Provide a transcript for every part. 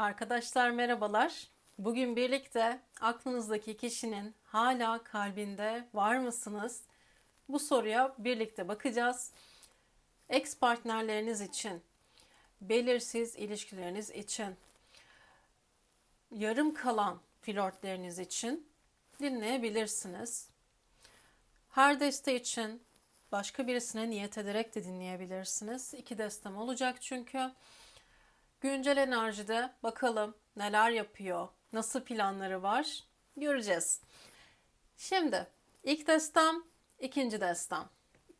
Arkadaşlar merhabalar. Bugün birlikte aklınızdaki kişinin hala kalbinde var mısınız? Bu soruya birlikte bakacağız. Ex partnerleriniz için, belirsiz ilişkileriniz için, yarım kalan flörtleriniz için dinleyebilirsiniz. Her deste için başka birisine niyet ederek de dinleyebilirsiniz. İki destem olacak çünkü. Güncel enerjide bakalım neler yapıyor, nasıl planları var göreceğiz. Şimdi ilk destem, ikinci destem.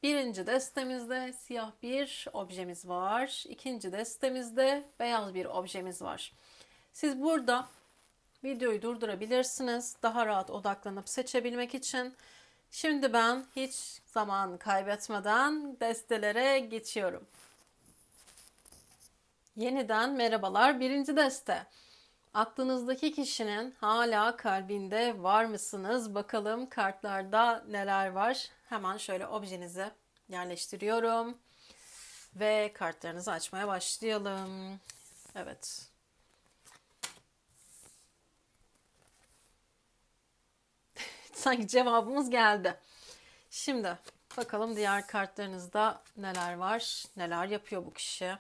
Birinci destemizde siyah bir objemiz var. İkinci destemizde beyaz bir objemiz var. Siz burada videoyu durdurabilirsiniz. Daha rahat odaklanıp seçebilmek için. Şimdi ben hiç zaman kaybetmeden destelere geçiyorum. Yeniden merhabalar. Birinci deste. Aklınızdaki kişinin hala kalbinde var mısınız? Bakalım kartlarda neler var. Hemen şöyle objenizi yerleştiriyorum. Ve kartlarınızı açmaya başlayalım. Evet. Sanki cevabımız geldi. Şimdi bakalım diğer kartlarınızda neler var? Neler yapıyor bu kişi?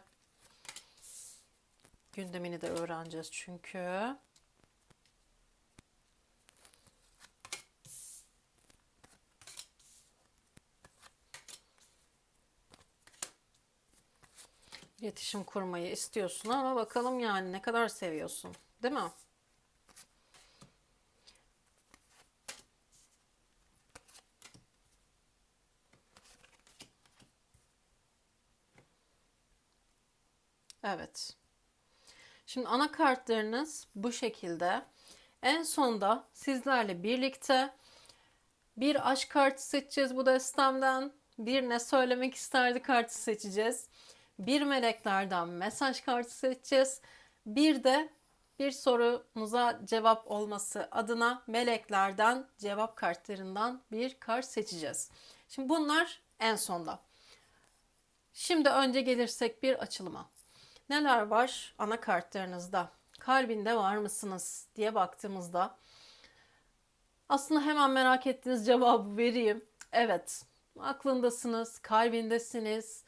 Gündemini de öğreneceğiz çünkü. İletişim kurmayı istiyorsun ama bakalım yani ne kadar seviyorsun. Değil mi? Evet. Şimdi anakartlarınız bu şekilde. En sonda sizlerle birlikte bir aşk kartı seçeceğiz bu destemden. Bir ne söylemek isterdi kartı seçeceğiz. Bir meleklerden mesaj kartı seçeceğiz. Bir de bir sorumuza cevap olması adına meleklerden cevap kartlarından bir kart seçeceğiz. Şimdi bunlar en sonda. Şimdi önce gelirsek bir açılıma. Neler var ana kartlarınızda? Kalbinde var mısınız diye baktığımızda aslında hemen merak ettiğiniz cevabı vereyim. Evet, aklındasınız, kalbindesiniz.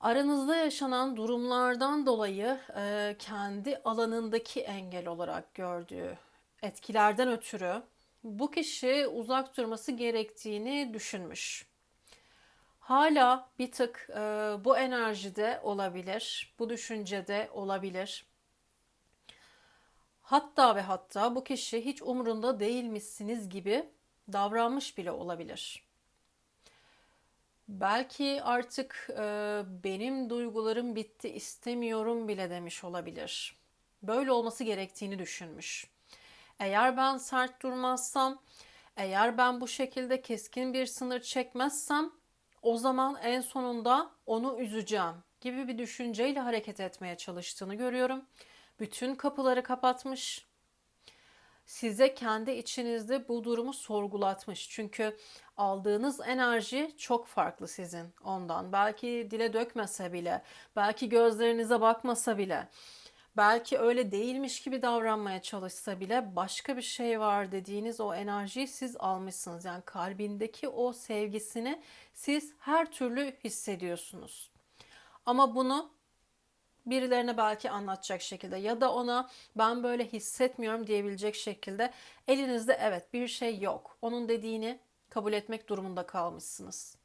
Aranızda yaşanan durumlardan dolayı e, kendi alanındaki engel olarak gördüğü etkilerden ötürü bu kişi uzak durması gerektiğini düşünmüş hala bir tık e, bu enerjide olabilir, bu düşüncede olabilir. Hatta ve hatta bu kişi hiç umurunda değilmişsiniz gibi davranmış bile olabilir. Belki artık e, benim duygularım bitti istemiyorum bile demiş olabilir. Böyle olması gerektiğini düşünmüş. Eğer ben sert durmazsam, eğer ben bu şekilde keskin bir sınır çekmezsem o zaman en sonunda onu üzeceğim gibi bir düşünceyle hareket etmeye çalıştığını görüyorum. Bütün kapıları kapatmış. Size kendi içinizde bu durumu sorgulatmış. Çünkü aldığınız enerji çok farklı sizin ondan. Belki dile dökmese bile, belki gözlerinize bakmasa bile belki öyle değilmiş gibi davranmaya çalışsa bile başka bir şey var dediğiniz o enerjiyi siz almışsınız. Yani kalbindeki o sevgisini siz her türlü hissediyorsunuz. Ama bunu birilerine belki anlatacak şekilde ya da ona ben böyle hissetmiyorum diyebilecek şekilde elinizde evet bir şey yok. Onun dediğini kabul etmek durumunda kalmışsınız.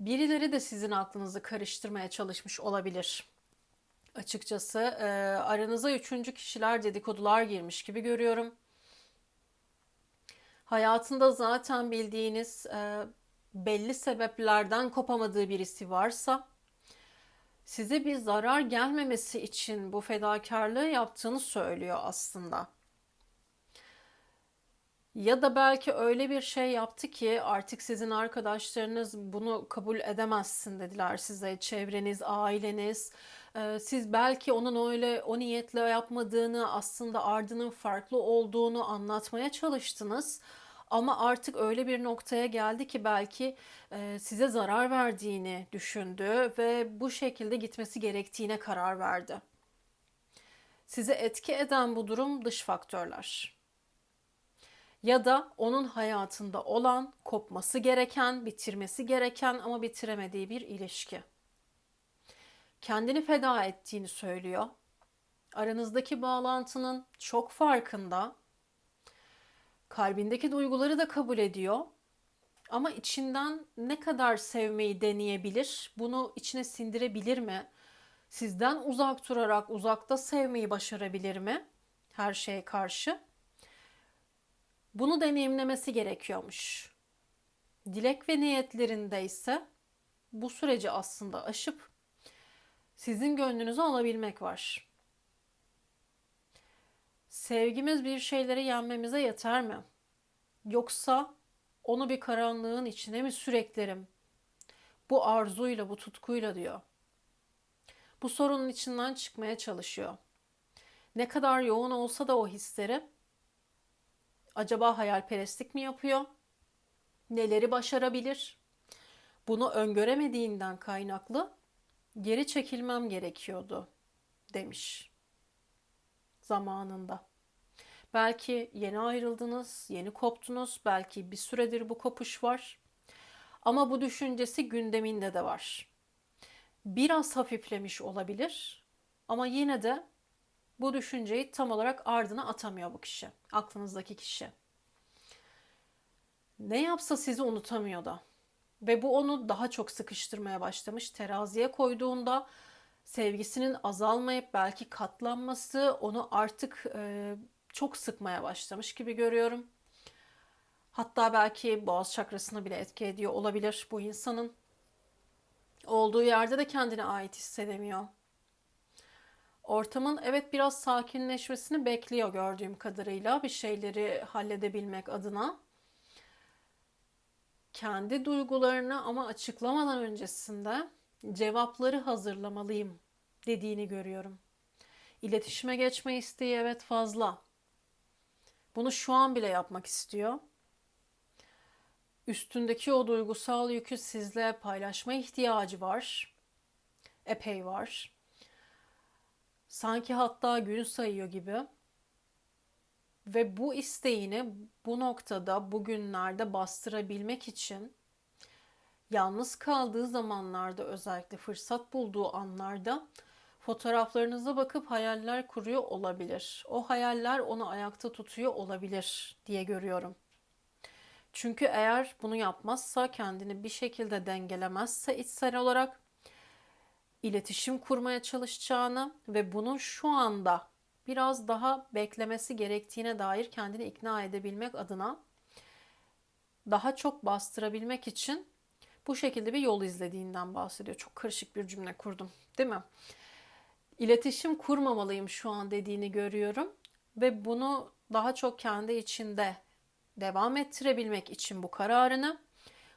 Birileri de sizin aklınızı karıştırmaya çalışmış olabilir açıkçası. E, aranıza üçüncü kişiler dedikodular girmiş gibi görüyorum. Hayatında zaten bildiğiniz e, belli sebeplerden kopamadığı birisi varsa size bir zarar gelmemesi için bu fedakarlığı yaptığını söylüyor aslında. Ya da belki öyle bir şey yaptı ki artık sizin arkadaşlarınız bunu kabul edemezsin dediler size. Çevreniz, aileniz. Ee, siz belki onun öyle o niyetle yapmadığını aslında ardının farklı olduğunu anlatmaya çalıştınız. Ama artık öyle bir noktaya geldi ki belki e, size zarar verdiğini düşündü ve bu şekilde gitmesi gerektiğine karar verdi. Sizi etki eden bu durum dış faktörler. Ya da onun hayatında olan, kopması gereken, bitirmesi gereken ama bitiremediği bir ilişki. Kendini feda ettiğini söylüyor. Aranızdaki bağlantının çok farkında. Kalbindeki duyguları da kabul ediyor. Ama içinden ne kadar sevmeyi deneyebilir? Bunu içine sindirebilir mi? Sizden uzak durarak uzakta sevmeyi başarabilir mi? Her şeye karşı. Bunu deneyimlemesi gerekiyormuş. Dilek ve niyetlerinde ise bu süreci aslında aşıp sizin gönlünüzü alabilmek var. Sevgimiz bir şeyleri yenmemize yeter mi? Yoksa onu bir karanlığın içine mi süreklerim? Bu arzuyla, bu tutkuyla diyor. Bu sorunun içinden çıkmaya çalışıyor. Ne kadar yoğun olsa da o hisleri acaba hayalperestlik mi yapıyor? Neleri başarabilir? Bunu öngöremediğinden kaynaklı geri çekilmem gerekiyordu demiş zamanında. Belki yeni ayrıldınız, yeni koptunuz, belki bir süredir bu kopuş var. Ama bu düşüncesi gündeminde de var. Biraz hafiflemiş olabilir ama yine de bu düşünceyi tam olarak ardına atamıyor bu kişi, aklınızdaki kişi. Ne yapsa sizi unutamıyor da. Ve bu onu daha çok sıkıştırmaya başlamış. Teraziye koyduğunda sevgisinin azalmayıp belki katlanması onu artık e, çok sıkmaya başlamış gibi görüyorum. Hatta belki boğaz çakrasını bile etki ediyor olabilir bu insanın. Olduğu yerde de kendine ait hissedemiyor. Ortamın evet biraz sakinleşmesini bekliyor gördüğüm kadarıyla bir şeyleri halledebilmek adına. Kendi duygularını ama açıklamadan öncesinde cevapları hazırlamalıyım dediğini görüyorum. İletişime geçme isteği evet fazla. Bunu şu an bile yapmak istiyor. Üstündeki o duygusal yükü sizle paylaşma ihtiyacı var. Epey var. Sanki hatta gün sayıyor gibi. Ve bu isteğini bu noktada bugünlerde bastırabilmek için yalnız kaldığı zamanlarda özellikle fırsat bulduğu anlarda fotoğraflarınıza bakıp hayaller kuruyor olabilir. O hayaller onu ayakta tutuyor olabilir diye görüyorum. Çünkü eğer bunu yapmazsa, kendini bir şekilde dengelemezse içsel olarak iletişim kurmaya çalışacağını ve bunun şu anda biraz daha beklemesi gerektiğine dair kendini ikna edebilmek adına daha çok bastırabilmek için bu şekilde bir yol izlediğinden bahsediyor. Çok karışık bir cümle kurdum, değil mi? İletişim kurmamalıyım şu an dediğini görüyorum ve bunu daha çok kendi içinde devam ettirebilmek için bu kararını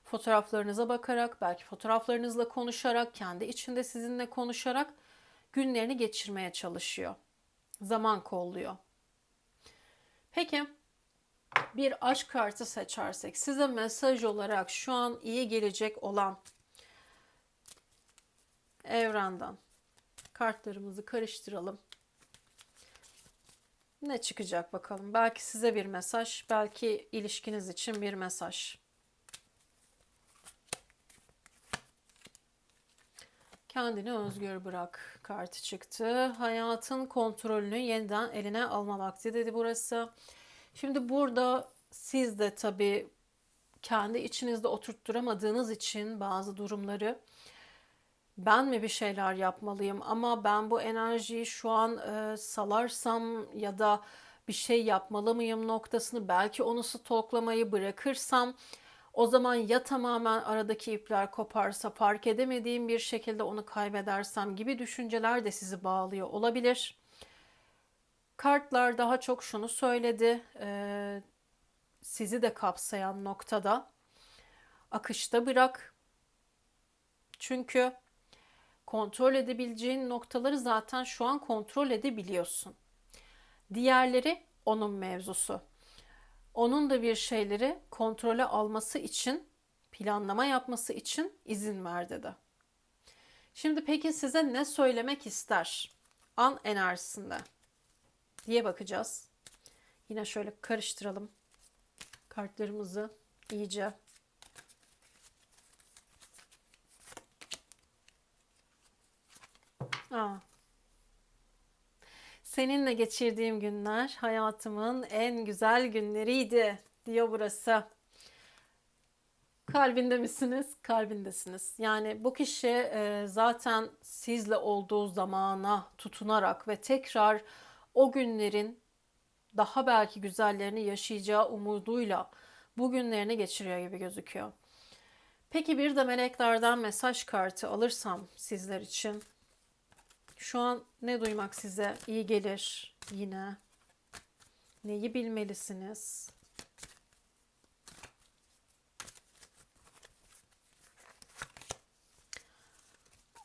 fotoğraflarınıza bakarak, belki fotoğraflarınızla konuşarak, kendi içinde sizinle konuşarak günlerini geçirmeye çalışıyor. Zaman kolluyor. Peki bir aşk kartı seçersek size mesaj olarak şu an iyi gelecek olan evrenden kartlarımızı karıştıralım. Ne çıkacak bakalım. Belki size bir mesaj, belki ilişkiniz için bir mesaj. Kendini özgür bırak kartı çıktı. Hayatın kontrolünü yeniden eline alma vakti dedi burası. Şimdi burada siz de tabii kendi içinizde oturtturamadığınız için bazı durumları ben mi bir şeyler yapmalıyım ama ben bu enerjiyi şu an e, salarsam ya da bir şey yapmalı mıyım noktasını belki onu stoklamayı bırakırsam o zaman ya tamamen aradaki ipler koparsa fark edemediğim bir şekilde onu kaybedersem gibi düşünceler de sizi bağlıyor olabilir. Kartlar daha çok şunu söyledi. E, sizi de kapsayan noktada akışta bırak. Çünkü kontrol edebileceğin noktaları zaten şu an kontrol edebiliyorsun. Diğerleri onun mevzusu. Onun da bir şeyleri kontrole alması için, planlama yapması için izin ver dedi. Şimdi peki size ne söylemek ister? An enerjisinde. diye bakacağız. Yine şöyle karıştıralım kartlarımızı iyice. Aa. Seninle geçirdiğim günler hayatımın en güzel günleriydi diyor burası. Kalbinde misiniz? Kalbindesiniz. Yani bu kişi e, zaten sizle olduğu zamana tutunarak ve tekrar o günlerin daha belki güzellerini yaşayacağı umuduyla bu günlerini geçiriyor gibi gözüküyor. Peki bir de meleklerden mesaj kartı alırsam sizler için şu an ne duymak size iyi gelir yine? Neyi bilmelisiniz?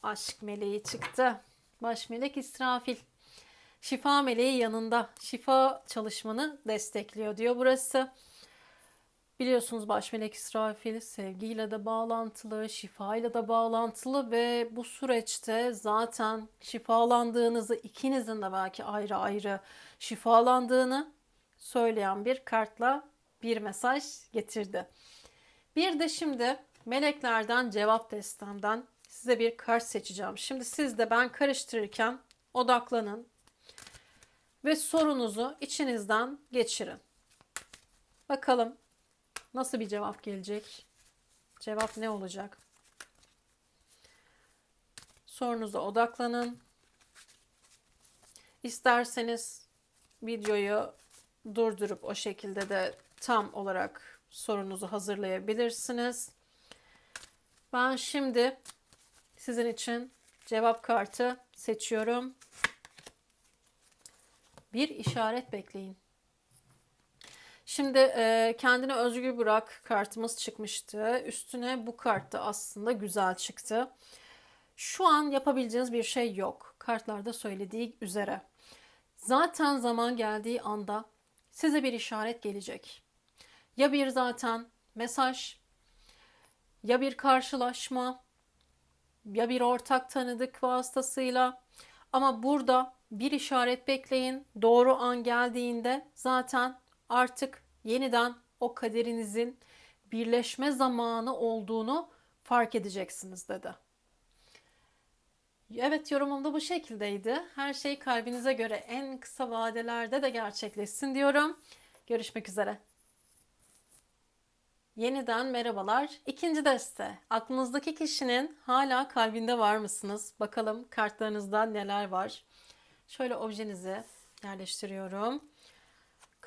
Aşk meleği çıktı. Baş melek İsrafil. Şifa meleği yanında. Şifa çalışmanı destekliyor diyor burası. Biliyorsunuz baş melek İsrafil sevgiyle de bağlantılı, şifayla da bağlantılı ve bu süreçte zaten şifalandığınızı, ikinizin de belki ayrı ayrı şifalandığını söyleyen bir kartla bir mesaj getirdi. Bir de şimdi meleklerden cevap destemden size bir kart seçeceğim. Şimdi siz de ben karıştırırken odaklanın ve sorunuzu içinizden geçirin. Bakalım nasıl bir cevap gelecek? Cevap ne olacak? Sorunuza odaklanın. İsterseniz videoyu durdurup o şekilde de tam olarak sorunuzu hazırlayabilirsiniz. Ben şimdi sizin için cevap kartı seçiyorum. Bir işaret bekleyin. Şimdi e, kendine özgür bırak kartımız çıkmıştı. Üstüne bu kart da aslında güzel çıktı. Şu an yapabileceğiniz bir şey yok. Kartlarda söylediği üzere. Zaten zaman geldiği anda size bir işaret gelecek. Ya bir zaten mesaj, ya bir karşılaşma, ya bir ortak tanıdık vasıtasıyla. Ama burada bir işaret bekleyin. Doğru an geldiğinde zaten artık yeniden o kaderinizin birleşme zamanı olduğunu fark edeceksiniz dedi. Evet yorumum da bu şekildeydi. Her şey kalbinize göre en kısa vadelerde de gerçekleşsin diyorum. Görüşmek üzere. Yeniden merhabalar. İkinci deste. Aklınızdaki kişinin hala kalbinde var mısınız? Bakalım kartlarınızda neler var. Şöyle objenizi yerleştiriyorum.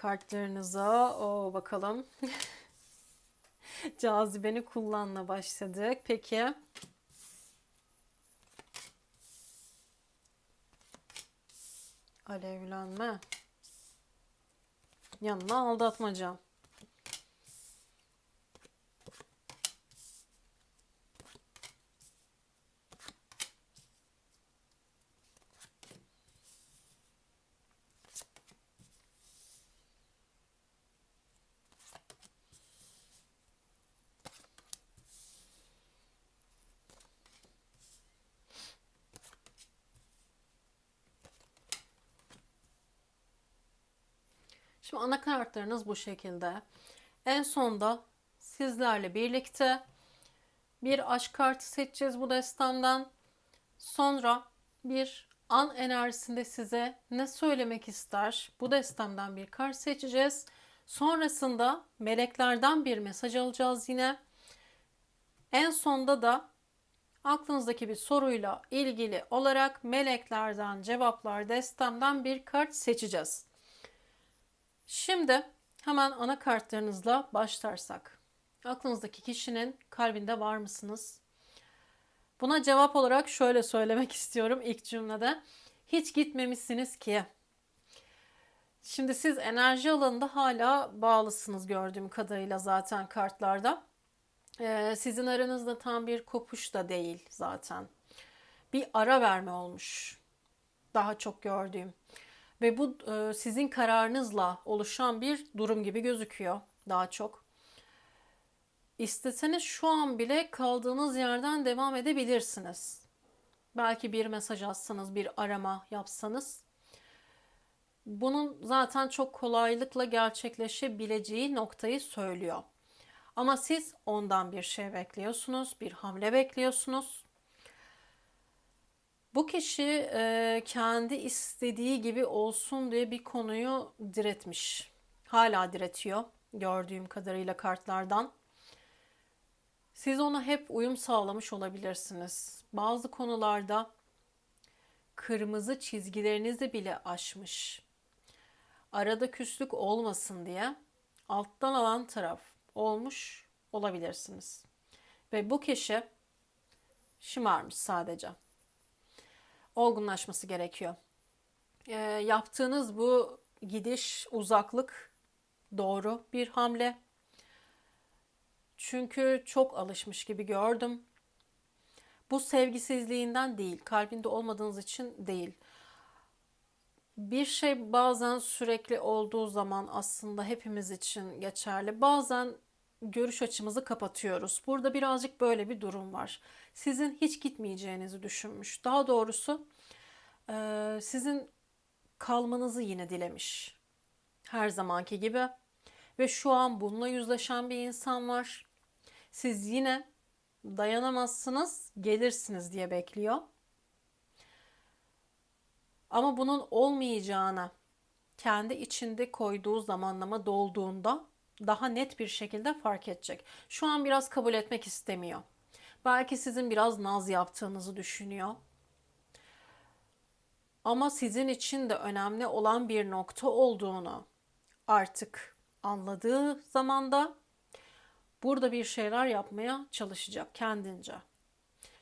Kartlarınıza o bakalım. Cazibeni kullanla başladık. Peki. Alevlenme. Yanına aldatmaca. Şimdi anakartlarınız bu şekilde. En sonda sizlerle birlikte bir aşk kartı seçeceğiz bu destemden. Sonra bir an enerjisinde size ne söylemek ister? Bu destemden bir kart seçeceğiz. Sonrasında meleklerden bir mesaj alacağız yine. En sonda da aklınızdaki bir soruyla ilgili olarak meleklerden cevaplar destemden bir kart seçeceğiz. Şimdi hemen ana kartlarınızla başlarsak. Aklınızdaki kişinin kalbinde var mısınız? Buna cevap olarak şöyle söylemek istiyorum ilk cümlede. Hiç gitmemişsiniz ki. Şimdi siz enerji alanında hala bağlısınız gördüğüm kadarıyla zaten kartlarda. Ee, sizin aranızda tam bir kopuş da değil zaten. Bir ara verme olmuş. Daha çok gördüğüm. Ve bu e, sizin kararınızla oluşan bir durum gibi gözüküyor daha çok. İsteseniz şu an bile kaldığınız yerden devam edebilirsiniz. Belki bir mesaj atsanız, bir arama yapsanız. bunun zaten çok kolaylıkla gerçekleşebileceği noktayı söylüyor. Ama siz ondan bir şey bekliyorsunuz, bir hamle bekliyorsunuz. Bu kişi e, kendi istediği gibi olsun diye bir konuyu diretmiş. Hala diretiyor gördüğüm kadarıyla kartlardan. Siz ona hep uyum sağlamış olabilirsiniz. Bazı konularda kırmızı çizgilerinizi bile aşmış. Arada küslük olmasın diye alttan alan taraf olmuş olabilirsiniz. Ve bu kişi şımarmış sadece. Olgunlaşması gerekiyor. E, yaptığınız bu gidiş, uzaklık doğru bir hamle. Çünkü çok alışmış gibi gördüm. Bu sevgisizliğinden değil, kalbinde olmadığınız için değil. Bir şey bazen sürekli olduğu zaman aslında hepimiz için geçerli. Bazen görüş açımızı kapatıyoruz. Burada birazcık böyle bir durum var. Sizin hiç gitmeyeceğinizi düşünmüş. Daha doğrusu sizin kalmanızı yine dilemiş. Her zamanki gibi. Ve şu an bununla yüzleşen bir insan var. Siz yine dayanamazsınız, gelirsiniz diye bekliyor. Ama bunun olmayacağını kendi içinde koyduğu zamanlama dolduğunda daha net bir şekilde fark edecek. Şu an biraz kabul etmek istemiyor. Belki sizin biraz naz yaptığınızı düşünüyor. Ama sizin için de önemli olan bir nokta olduğunu artık anladığı zamanda burada bir şeyler yapmaya çalışacak kendince.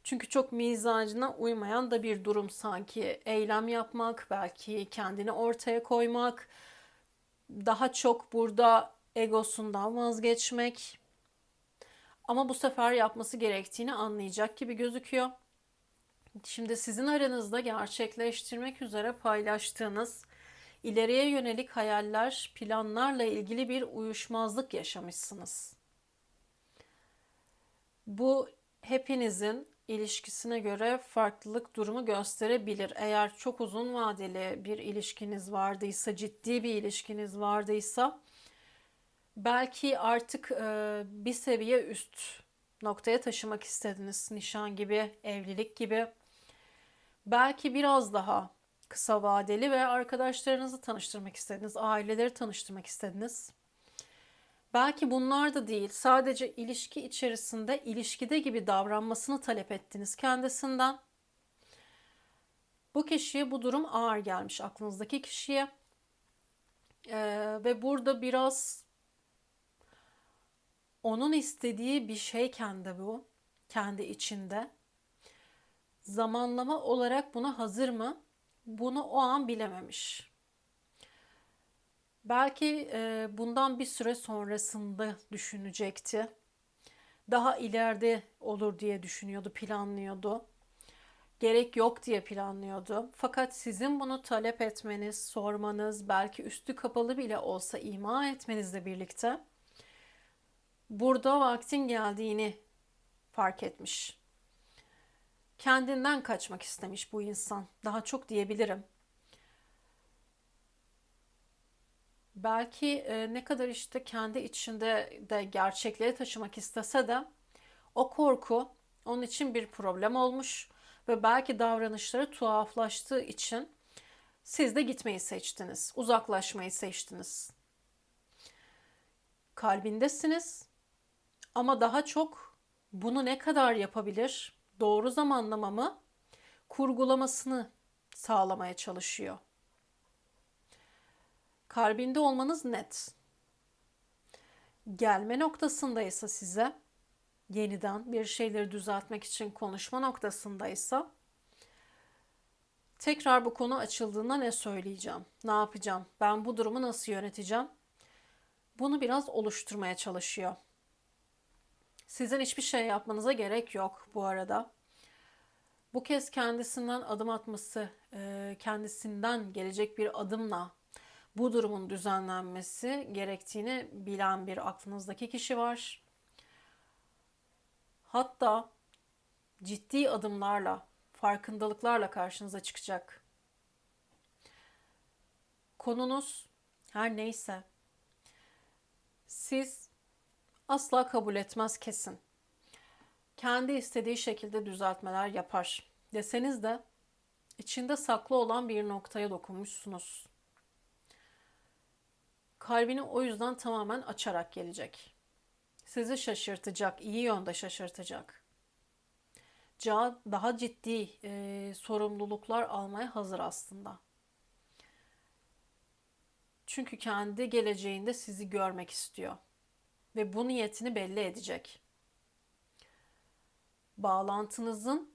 Çünkü çok mizacına uymayan da bir durum sanki. Eylem yapmak, belki kendini ortaya koymak, daha çok burada egosundan vazgeçmek. Ama bu sefer yapması gerektiğini anlayacak gibi gözüküyor. Şimdi sizin aranızda gerçekleştirmek üzere paylaştığınız ileriye yönelik hayaller, planlarla ilgili bir uyuşmazlık yaşamışsınız. Bu hepinizin ilişkisine göre farklılık durumu gösterebilir. Eğer çok uzun vadeli bir ilişkiniz vardıysa, ciddi bir ilişkiniz vardıysa belki artık e, bir seviye üst noktaya taşımak istediniz. Nişan gibi, evlilik gibi. Belki biraz daha kısa vadeli ve arkadaşlarınızı tanıştırmak istediniz, aileleri tanıştırmak istediniz. Belki bunlar da değil, sadece ilişki içerisinde ilişkide gibi davranmasını talep ettiniz kendisinden. Bu kişiye bu durum ağır gelmiş aklınızdaki kişiye. Ee, ve burada biraz onun istediği bir şeyken de bu kendi içinde zamanlama olarak buna hazır mı? Bunu o an bilememiş. Belki e, bundan bir süre sonrasında düşünecekti. Daha ileride olur diye düşünüyordu, planlıyordu. Gerek yok diye planlıyordu. Fakat sizin bunu talep etmeniz, sormanız, belki üstü kapalı bile olsa ima etmenizle birlikte burada vaktin geldiğini fark etmiş. Kendinden kaçmak istemiş bu insan. Daha çok diyebilirim. belki e, ne kadar işte kendi içinde de gerçekliğe taşımak istese de o korku onun için bir problem olmuş ve belki davranışları tuhaflaştığı için siz de gitmeyi seçtiniz, uzaklaşmayı seçtiniz. Kalbindesiniz ama daha çok bunu ne kadar yapabilir, doğru zamanlamamı kurgulamasını sağlamaya çalışıyor. Kalbinde olmanız net. Gelme noktasındaysa size yeniden bir şeyleri düzeltmek için konuşma noktasındaysa tekrar bu konu açıldığında ne söyleyeceğim? Ne yapacağım? Ben bu durumu nasıl yöneteceğim? Bunu biraz oluşturmaya çalışıyor. Sizin hiçbir şey yapmanıza gerek yok bu arada. Bu kez kendisinden adım atması, kendisinden gelecek bir adımla bu durumun düzenlenmesi gerektiğini bilen bir aklınızdaki kişi var. Hatta ciddi adımlarla, farkındalıklarla karşınıza çıkacak. konunuz her neyse siz asla kabul etmez kesin. Kendi istediği şekilde düzeltmeler yapar. Deseniz de içinde saklı olan bir noktaya dokunmuşsunuz. Kalbini o yüzden tamamen açarak gelecek. Sizi şaşırtacak, iyi yönde şaşırtacak. Ca daha ciddi e, sorumluluklar almaya hazır aslında. Çünkü kendi geleceğinde sizi görmek istiyor ve bu niyetini belli edecek. Bağlantınızın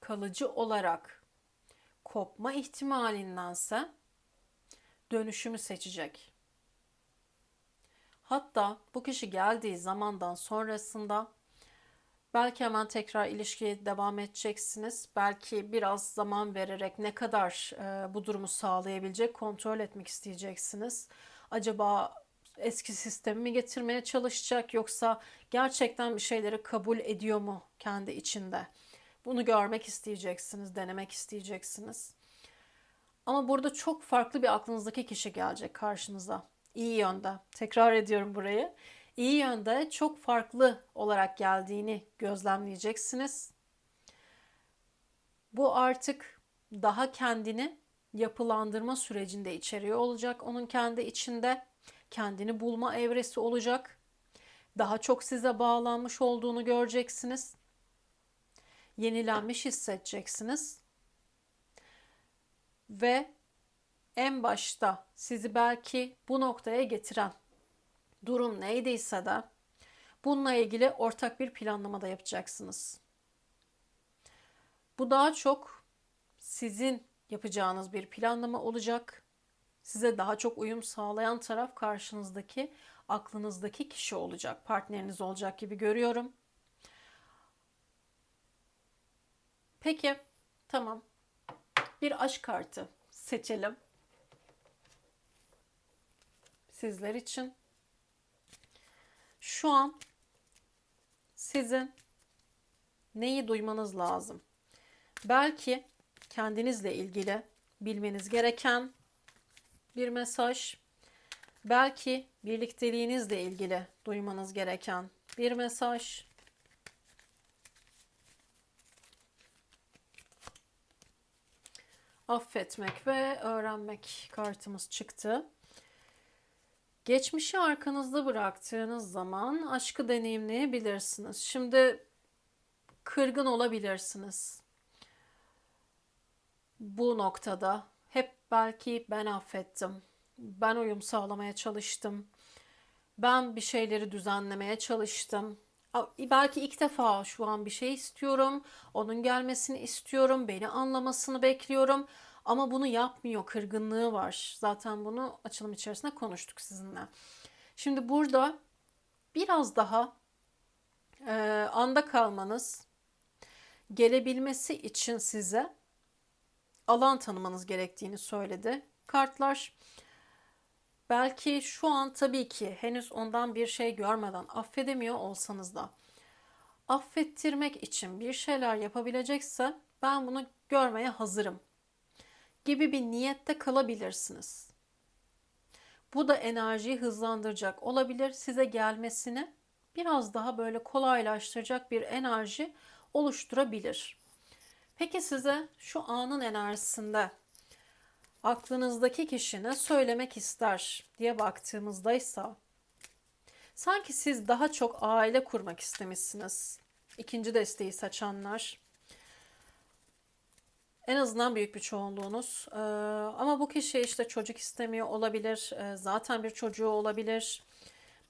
kalıcı olarak kopma ihtimalindense dönüşümü seçecek. Hatta bu kişi geldiği zamandan sonrasında belki hemen tekrar ilişkiye devam edeceksiniz. Belki biraz zaman vererek ne kadar e, bu durumu sağlayabilecek kontrol etmek isteyeceksiniz. Acaba eski sistemi mi getirmeye çalışacak yoksa gerçekten bir şeyleri kabul ediyor mu kendi içinde? Bunu görmek isteyeceksiniz, denemek isteyeceksiniz. Ama burada çok farklı bir aklınızdaki kişi gelecek karşınıza. İyi yönde. Tekrar ediyorum burayı. İyi yönde çok farklı olarak geldiğini gözlemleyeceksiniz. Bu artık daha kendini yapılandırma sürecinde içeriyor olacak. Onun kendi içinde kendini bulma evresi olacak. Daha çok size bağlanmış olduğunu göreceksiniz. Yenilenmiş hissedeceksiniz. Ve en başta sizi belki bu noktaya getiren durum neydiyse de bununla ilgili ortak bir planlama da yapacaksınız. Bu daha çok sizin yapacağınız bir planlama olacak. Size daha çok uyum sağlayan taraf karşınızdaki aklınızdaki kişi olacak, partneriniz olacak gibi görüyorum. Peki, tamam. Bir aşk kartı seçelim. Sizler için. Şu an sizin neyi duymanız lazım? Belki kendinizle ilgili bilmeniz gereken bir mesaj. Belki birlikteliğinizle ilgili duymanız gereken bir mesaj. Affetmek ve öğrenmek kartımız çıktı. Geçmişi arkanızda bıraktığınız zaman aşkı deneyimleyebilirsiniz. Şimdi kırgın olabilirsiniz. Bu noktada belki ben affettim. Ben uyum sağlamaya çalıştım. Ben bir şeyleri düzenlemeye çalıştım. Belki ilk defa şu an bir şey istiyorum. Onun gelmesini istiyorum. Beni anlamasını bekliyorum. Ama bunu yapmıyor, kırgınlığı var. Zaten bunu açılım içerisinde konuştuk sizinle. Şimdi burada biraz daha e, anda kalmanız gelebilmesi için size alan tanımanız gerektiğini söyledi kartlar. Belki şu an tabii ki henüz ondan bir şey görmeden affedemiyor olsanız da affettirmek için bir şeyler yapabilecekse ben bunu görmeye hazırım gibi bir niyette kalabilirsiniz. Bu da enerjiyi hızlandıracak olabilir. Size gelmesini biraz daha böyle kolaylaştıracak bir enerji oluşturabilir. Peki size şu anın enerjisinde aklınızdaki kişi ne söylemek ister diye baktığımızda ise sanki siz daha çok aile kurmak istemişsiniz. İkinci desteği saçanlar. En azından büyük bir çoğunluğunuz. Ee, ama bu kişi işte çocuk istemiyor olabilir. Ee, zaten bir çocuğu olabilir.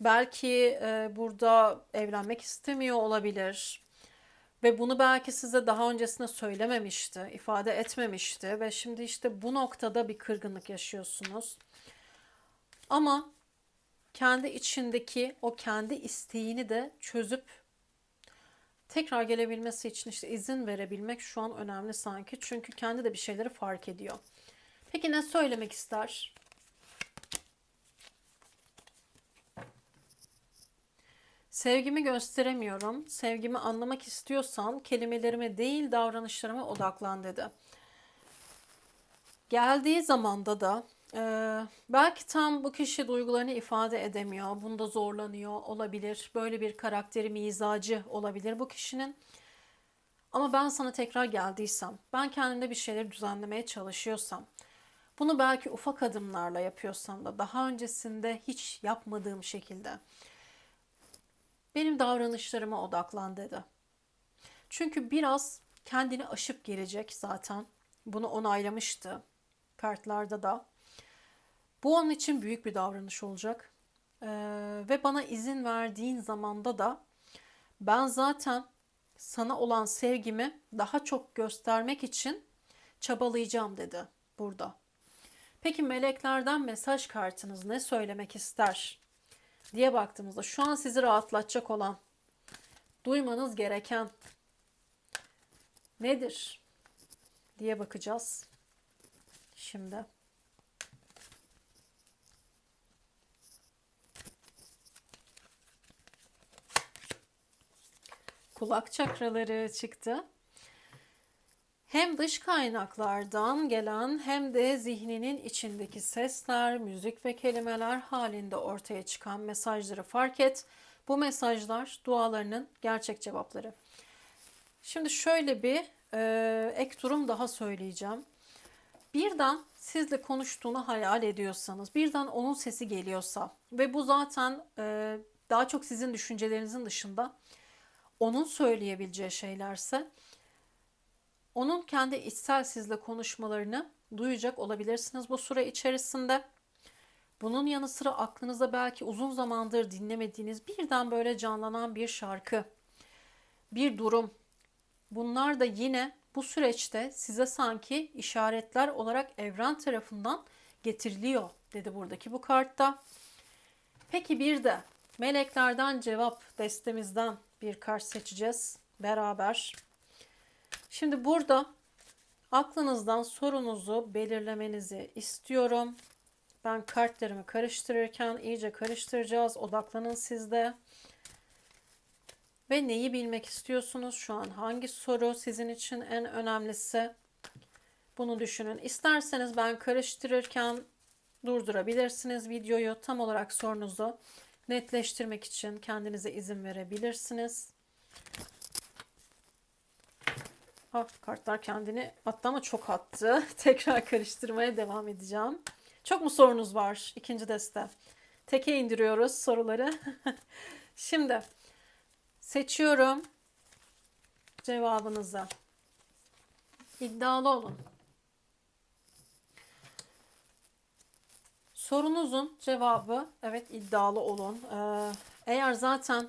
Belki e, burada evlenmek istemiyor olabilir. Ve bunu belki size daha öncesinde söylememişti, ifade etmemişti ve şimdi işte bu noktada bir kırgınlık yaşıyorsunuz. Ama kendi içindeki o kendi isteğini de çözüp tekrar gelebilmesi için işte izin verebilmek şu an önemli sanki. Çünkü kendi de bir şeyleri fark ediyor. Peki ne söylemek ister? Sevgimi gösteremiyorum. Sevgimi anlamak istiyorsan kelimelerime değil davranışlarıma odaklan dedi. Geldiği zamanda da Ee, belki tam bu kişi duygularını ifade edemiyor. Bunda zorlanıyor olabilir. Böyle bir karakteri, mizacı olabilir bu kişinin. Ama ben sana tekrar geldiysem, ben kendimde bir şeyleri düzenlemeye çalışıyorsam, bunu belki ufak adımlarla yapıyorsam da daha öncesinde hiç yapmadığım şekilde benim davranışlarıma odaklan dedi. Çünkü biraz kendini aşıp gelecek zaten. Bunu onaylamıştı kartlarda da. Bu onun için büyük bir davranış olacak. Ee, ve bana izin verdiğin zamanda da ben zaten sana olan sevgimi daha çok göstermek için çabalayacağım dedi burada. Peki meleklerden mesaj kartınız ne söylemek ister diye baktığımızda şu an sizi rahatlatacak olan, duymanız gereken nedir diye bakacağız. Şimdi. Kulak çakraları çıktı. Hem dış kaynaklardan gelen hem de zihninin içindeki sesler, müzik ve kelimeler halinde ortaya çıkan mesajları fark et. Bu mesajlar dualarının gerçek cevapları. Şimdi şöyle bir e, ek durum daha söyleyeceğim. Birden sizle konuştuğunu hayal ediyorsanız, birden onun sesi geliyorsa ve bu zaten e, daha çok sizin düşüncelerinizin dışında onun söyleyebileceği şeylerse onun kendi içsel sizle konuşmalarını duyacak olabilirsiniz bu süre içerisinde. Bunun yanı sıra aklınıza belki uzun zamandır dinlemediğiniz birden böyle canlanan bir şarkı, bir durum. Bunlar da yine bu süreçte size sanki işaretler olarak evren tarafından getiriliyor dedi buradaki bu kartta. Peki bir de meleklerden cevap destemizden bir kart seçeceğiz beraber. Şimdi burada aklınızdan sorunuzu belirlemenizi istiyorum. Ben kartlarımı karıştırırken iyice karıştıracağız. Odaklanın sizde. Ve neyi bilmek istiyorsunuz? Şu an hangi soru sizin için en önemlisi? Bunu düşünün. İsterseniz ben karıştırırken durdurabilirsiniz videoyu. Tam olarak sorunuzu netleştirmek için kendinize izin verebilirsiniz. Ha, kartlar kendini attı ama çok attı. Tekrar karıştırmaya devam edeceğim. Çok mu sorunuz var ikinci deste? Teke indiriyoruz soruları. Şimdi seçiyorum cevabınızı. İddialı olun. Sorunuzun cevabı evet iddialı olun. Ee, eğer zaten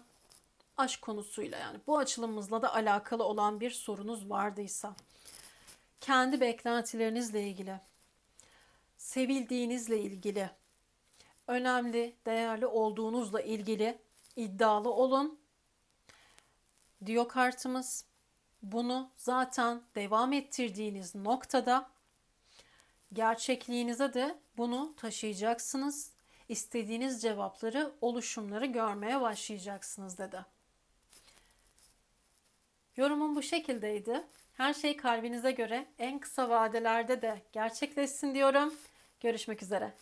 aşk konusuyla yani bu açılımımızla da alakalı olan bir sorunuz vardıysa, kendi beklentilerinizle ilgili, sevildiğinizle ilgili, önemli, değerli olduğunuzla ilgili iddialı olun. Diyor kartımız. Bunu zaten devam ettirdiğiniz noktada gerçekliğinize de bunu taşıyacaksınız. İstediğiniz cevapları, oluşumları görmeye başlayacaksınız dedi. Yorumum bu şekildeydi. Her şey kalbinize göre en kısa vadelerde de gerçekleşsin diyorum. Görüşmek üzere.